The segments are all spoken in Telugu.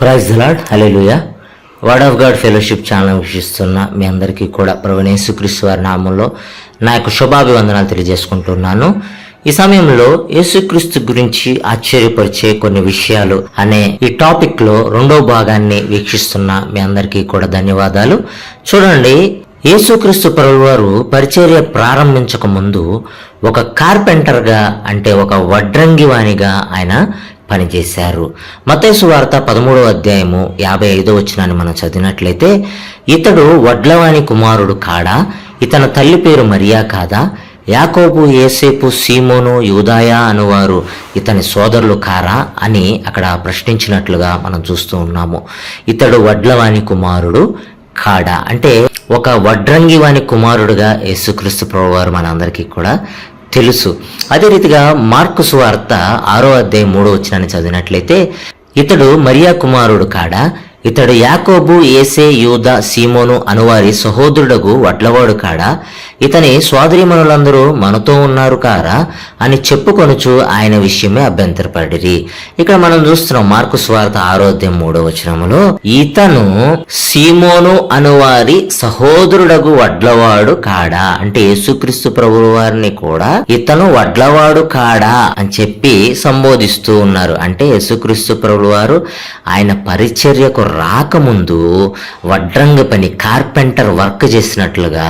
Praise lord hallelujah word of God fellowship channel వీక్షిస్తున్న మీ అందరికీ కూడా ప్రవణేసుక్రీస్తు వారి నామంలో నా యొక్క శుభాభివందనాలు తెలియజేసుకుంటున్నాను. ఈ సమయంలో యేసుక్రీస్తు గురించి ఆశ్చర్యపరిచే కొన్ని విషయాలు అనే ఈ టాపిక్లో రెండో భాగాన్ని వీక్షిస్తున్న మీ అందరికీ కూడా ధన్యవాదాలు. చూడండి యేసుక్రీస్తు ప్రభువు వారు పరిచర్య ప్రారంభించక ముందు ఒక కార్పెంటర్గా అంటే ఒక వడ్రంగివాణిగా ఆయన పనిచేశారు. మతేసు వార్త పదమూడవ అధ్యాయము యాభై ఐదో వచ్చినాన్ని మనం చదివినట్లయితే ఇతడు వడ్లవాణి కుమారుడు కాడా? ఇతని తల్లి పేరు మరియా కాదా? యాకోబు ఏసేపు సీమోను యూదాయా అనువారు ఇతని సోదరులు కారా అని అక్కడ ప్రశ్నించినట్లుగా మనం చూస్తూ ఉన్నాము. ఇతడు వడ్లవాణి కుమారుడు కాడా? అంటే ఒక వడ్రంగి వాని కుమారుడుగా యేసుక్రీస్తు ప్రభువారు మనందరికీ కూడా తెలుసు. అదే రీతిగా మార్కు సువార్త ఆరో అధ్యాయం మూడో వచ్చినాన్ని చదివినట్లయితే ఇతడు మరియా కుమారుడు కాడా? ఇతడు యాకోబు ఏసే యూద సీమోను అనువారి సహోదరుడగు వడ్లవాడు కాడా? ఇతని సోదరిమణులందరూ మనతో ఉన్నారు కారా? అని చెప్పుకొనుచు ఆయన విషయమే అభ్యంతరపడిరి. ఇక్కడ మనం చూస్తున్నాం మార్కు స్వార్థ ఆరోగ్యం మూడో వచనములో ఇతను సీమోను అనువారి సహోదరుడగు వడ్లవాడు కాడా? అంటే యేసుక్రీస్తు ప్రభువు వారిని కూడా ఇతను వడ్లవాడు కాడా? అని చెప్పి సంబోధిస్తూ ఉన్నారు. అంటే యేసుక్రీస్తు ప్రభువు వారు ఆయన పరిచర్యకు రాకముందు వడ్రంగ పని కార్పెంటర్ వర్క్ చేసినట్లుగా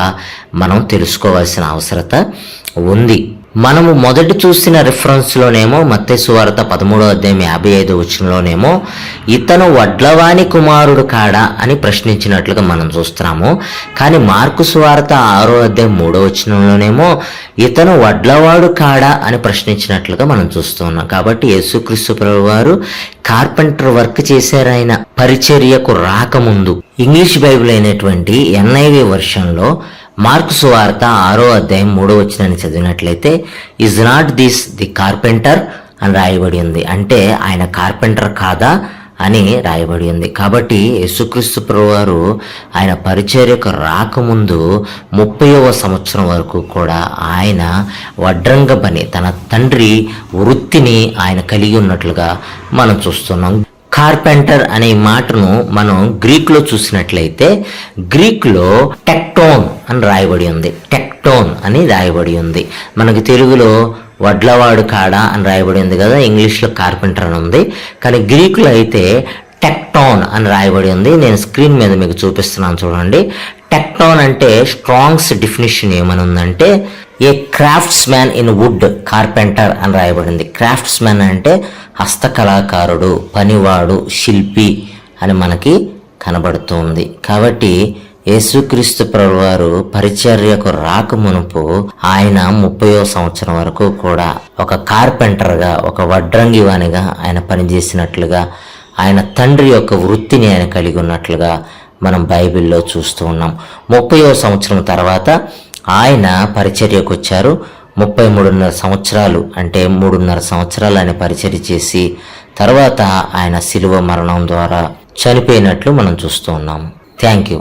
మనం తెలుసుకోవాల్సిన అవసరత ఉంది. మనము మొదటి చూసిన రిఫరెన్స్లోనేమో మత్తయి సువార్త పదమూడో అధ్యాయం యాభై ఐదు వచ్చినలోనేమో ఇతను వడ్లవాణి కుమారుడు కాడా? అని ప్రశ్నించినట్లుగా మనం చూస్తున్నాము. కానీ మార్కు సువార్త ఆరో అధ్యాయం మూడో వచనంలోనేమో ఇతను వడ్లవాడు కాడా? అని ప్రశ్నించినట్లుగా మనం చూస్తున్నాం. కాబట్టి యేసుక్రీస్తు ప్రభు వారు కార్పెంటర్ వర్క్ చేశారాయన పరిచర్యకు రాకముందు. ఇంగ్లీష్ బైబిల్ అయినటువంటి ఎన్ఐవి వర్షన్లో మార్కు సువార్త ఆరో అధ్యాయం మూడో వచ్చినాన్ని చదివినట్లయితే is not this the carpenter అని రాయబడి ఉంది. అంటే ఆయన కార్పెంటర్ కాదా అని రాయబడి ఉంది. కాబట్టి యేసుక్రీస్తు ప్రభువారు ఆయన పరిచర్యకు రాకముందు ముప్పైవ సంవత్సరం వరకు కూడా ఆయన వడ్రంగ పని తన తండ్రి వృత్తిని ఆయన కలిగి ఉన్నట్లుగా మనం చూస్తున్నాం. కార్పెంటర్ అనే మాటను మనం గ్రీక్లో చూసినట్లయితే గ్రీక్లో టెక్టోన్ అని రాయబడి ఉంది. టెక్టోన్ అని రాయబడి ఉంది. మనకు తెలుగులో వడ్లవాడు కాడా అని రాయబడి ఉంది కదా ఇంగ్లీష్లో కార్పెంటర్ అని ఉంది. కానీ గ్రీకులో అయితే టెక్టోన్ అని రాయబడి ఉంది. నేను స్క్రీన్ మీద మీకు చూపిస్తున్నాను చూడండి. టెక్టోన్ అంటే స్ట్రాంగ్స్ డెఫినేషన్ ఏమని ఉందంటే a craftsman in wood carpenter అని రాయబడింది. క్రాఫ్ట్స్ మ్యాన్ అంటే హస్తకళాకారుడు పనివాడు శిల్పి అని మనకి కనబడుతుంది. కాబట్టి యేసుక్రీస్తు ప్రభువారు పరిచర్యకు రాకమునుపు ఆయన ముప్పయో సంవత్సరం వరకు కూడా ఒక కార్పెంటర్గా ఒక వడ్రంగివానిగా ఆయన పనిచేసినట్లుగా ఆయన తండ్రి యొక్క వృత్తిని ఆయన కలిగి ఉన్నట్లుగా మనం బైబిల్లో చూస్తూ ఉన్నాం. ముప్పయో సంవత్సరం తర్వాత ఆయన పరిచర్యకు వచ్చారు ముప్పై మూడున్నర సంవత్సరాలు అంటే మూడున్నర సంవత్సరాలు ఆయన పరిచర్య చేసి తర్వాత ఆయన శిలువ మరణం ద్వారా చనిపోయినట్లు మనం చూస్తూ ఉన్నాము థ్యాంక్ యూ.